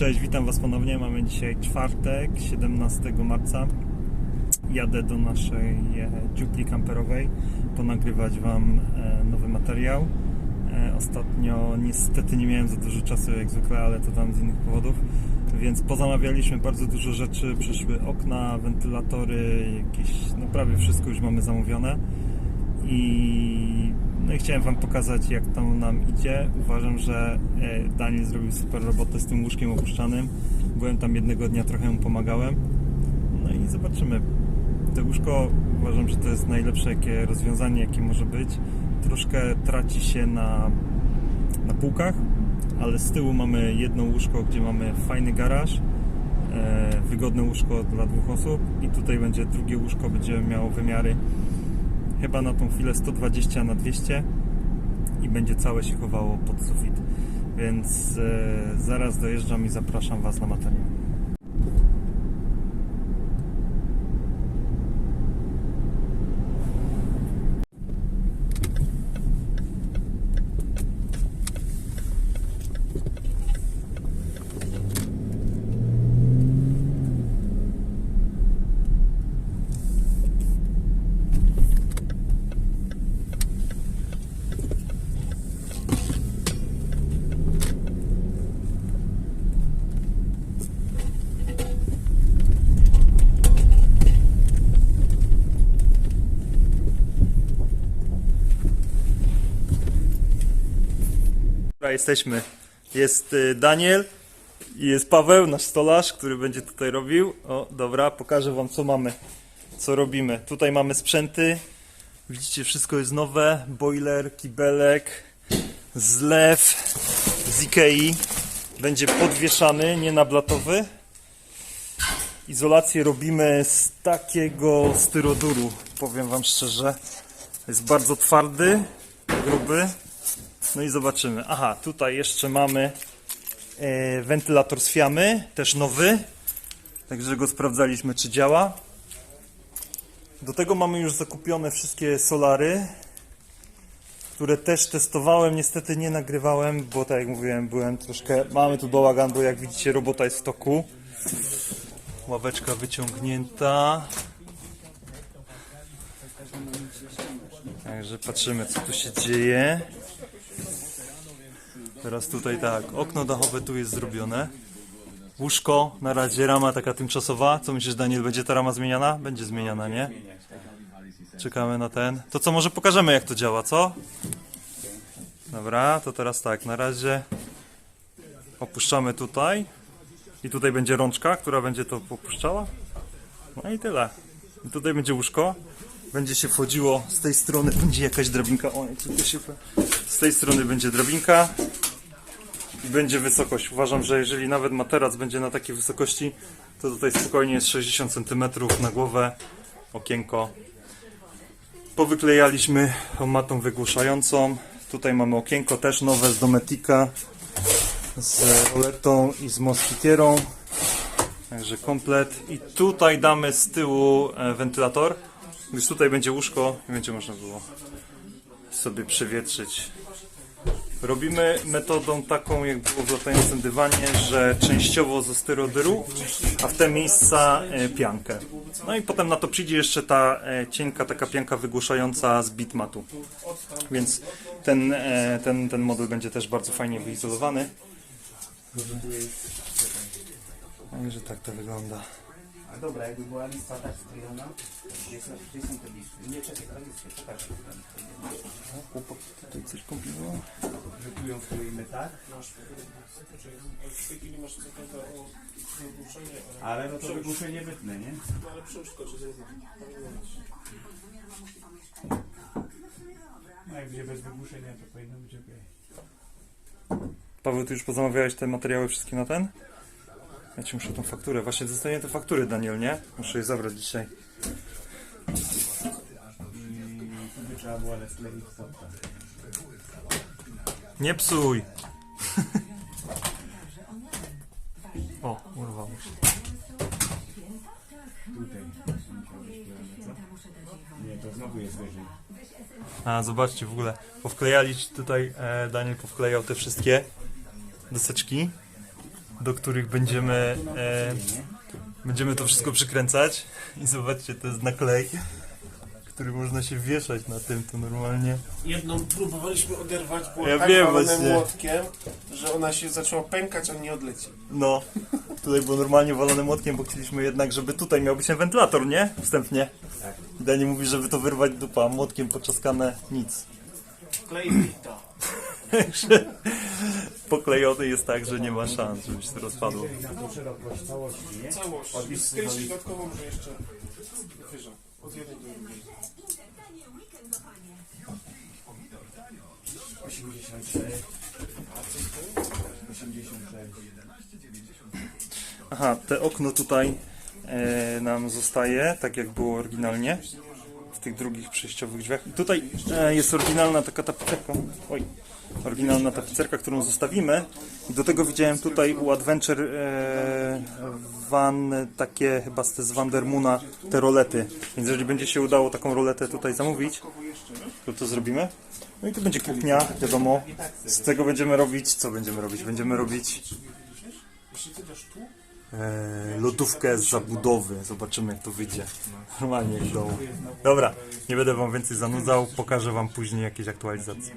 Cześć, witam Was ponownie. Mamy dzisiaj czwartek, 17 marca. Jadę do naszej e, dziupli kamperowej ponagrywać Wam e, nowy materiał. E, Ostatnio niestety nie miałem za dużo czasu jak zwykle, ale to tam z innych powodów. Więc pozamawialiśmy bardzo dużo rzeczy. Przyszły okna, wentylatory, jakieś, no prawie wszystko już mamy zamówione. I, i chciałem Wam pokazać, jak tam nam idzie. Uważam, że e, Daniel zrobił super robotę z tym łóżkiem opuszczanym. Byłem tam jednego dnia, trochę mu pomagałem. No i zobaczymy. To łóżko uważam, że to jest najlepsze jakie rozwiązanie, jakie może być. Troszkę traci się na, na półkach, ale z tyłu mamy jedno łóżko, gdzie mamy fajny garaż, e, wygodne łóżko dla dwóch osób i tutaj będzie drugie łóżko, będzie miało wymiary chyba na tą chwilę 120 na 200 i będzie całe się chowało pod sufit. Więc e, zaraz dojeżdżam i zapraszam Was na materiał. Jesteśmy. Jest y, Daniel i jest Paweł, nasz stolarz, który będzie tutaj robił. O, dobra, pokażę Wam co mamy, co robimy. Tutaj mamy sprzęty. Widzicie, wszystko jest nowe. Boiler, kibelek, zlew z Ikei. Będzie podwieszany, nie nablatowy. Izolację robimy z takiego styroduru, powiem Wam szczerze. Jest bardzo twardy, gruby. No i zobaczymy. Aha, tutaj jeszcze mamy e, wentylator z fiamy, też nowy. Także go sprawdzaliśmy, czy działa. Do tego mamy już zakupione wszystkie solary, które też testowałem. Niestety nie nagrywałem, bo tak jak mówiłem, byłem troszkę. Mamy tu bałagan, bo jak widzicie, robota jest w toku. Ławeczka wyciągnięta. Także patrzymy, co tu się dzieje. Teraz tutaj tak, okno dachowe tu jest zrobione. Łóżko, na razie rama taka tymczasowa. Co myślisz, Daniel, będzie ta rama zmieniana? Będzie zmieniana, nie? Czekamy na ten. To co, może pokażemy jak to działa, co? Dobra, to teraz tak, na razie opuszczamy tutaj. I tutaj będzie rączka, która będzie to popuszczała. No i tyle. I tutaj będzie łóżko. Będzie się wchodziło z tej strony, będzie jakaś drabinka. O, tu się... Z tej strony będzie drabinka będzie wysokość. Uważam, że jeżeli nawet materac będzie na takiej wysokości, to tutaj spokojnie jest 60 cm na głowę, okienko. Powyklejaliśmy matą wygłuszającą. Tutaj mamy okienko też nowe z Dometika, z roletą i z moskitierą. Także komplet. I tutaj damy z tyłu e, wentylator, gdyż tutaj będzie łóżko i będzie można było sobie przewietrzyć. Robimy metodą taką, jak było w latającym dywanie, że częściowo ze styrodyru, a w te miejsca e, piankę. No i potem na to przyjdzie jeszcze ta e, cienka taka pianka wygłuszająca z bitmatu. Więc ten, e, ten, ten model będzie też bardzo fajnie wyizolowany. Także tak to wygląda. A dobra, jakby była lista tak sklejona, Nie, czekaj, lista, pokaż. Chłopak tutaj coś komplikował. Że tu ją skleimy tak, ale no to wygłuszenie wytnę, nie? ale przełóżko czy zrówna. No jak będzie bez wygłuszenia, to powinno być ok. Paweł, ty już pozamawiałeś te materiały wszystkie na ten? Ja ci muszę tą fakturę. Właśnie dostanie te faktury, Daniel, nie? Muszę je zabrać dzisiaj. By trzeba było ale skleić stopka. Nie psuj! o, urwało się. Tutaj. Nie, to znowu jest wyżej. A, zobaczcie w ogóle. Powklejali tutaj, e, Daniel powklejał te wszystkie deseczki. do których będziemy, e, będziemy to wszystko przykręcać. I zobaczcie, to jest naklej, który można się wieszać na tym, to normalnie. Jedną próbowaliśmy oderwać, było Ja tak wiem walone właśnie. młotkiem, że ona się zaczęła pękać, a nie odleci. No, tutaj było normalnie walone młotkiem, bo chcieliśmy jednak, żeby tutaj miał być ten wentylator, nie? Wstępnie. Tak. Dani mówi, żeby to wyrwać dupa, młotkiem poczaskane, nic. Klej bita. Poklejony jest tak, że nie ma szans, żeby się rozpadło. Szerokość całości, nie? Całość. Skręcić dodatkową, że jeszcze wyżej. Od jednej do drugiej. 84. 86. Aha, te okno tutaj e, nam zostaje, tak jak było oryginalnie, w tych drugich przejściowych drzwiach. I tutaj e, jest oryginalna taka tapicerka, oj, oryginalna tapicerka, którą zostawimy. I do tego widziałem tutaj u Adventure e, Van, takie chyba z z Vandermuna, te rolety. Więc jeżeli będzie się udało taką roletę tutaj zamówić, to to zrobimy. No i tu będzie kuchnia, wiadomo. Z tego będziemy robić, co będziemy robić? Będziemy robić Jeśli ty dasz tu, e, lodówkę z zabudowy. Zobaczymy jak to wyjdzie. Normalnie w. Dobra, nie będę wam więcej zanudzał. Pokażę wam później jakieś aktualizacje.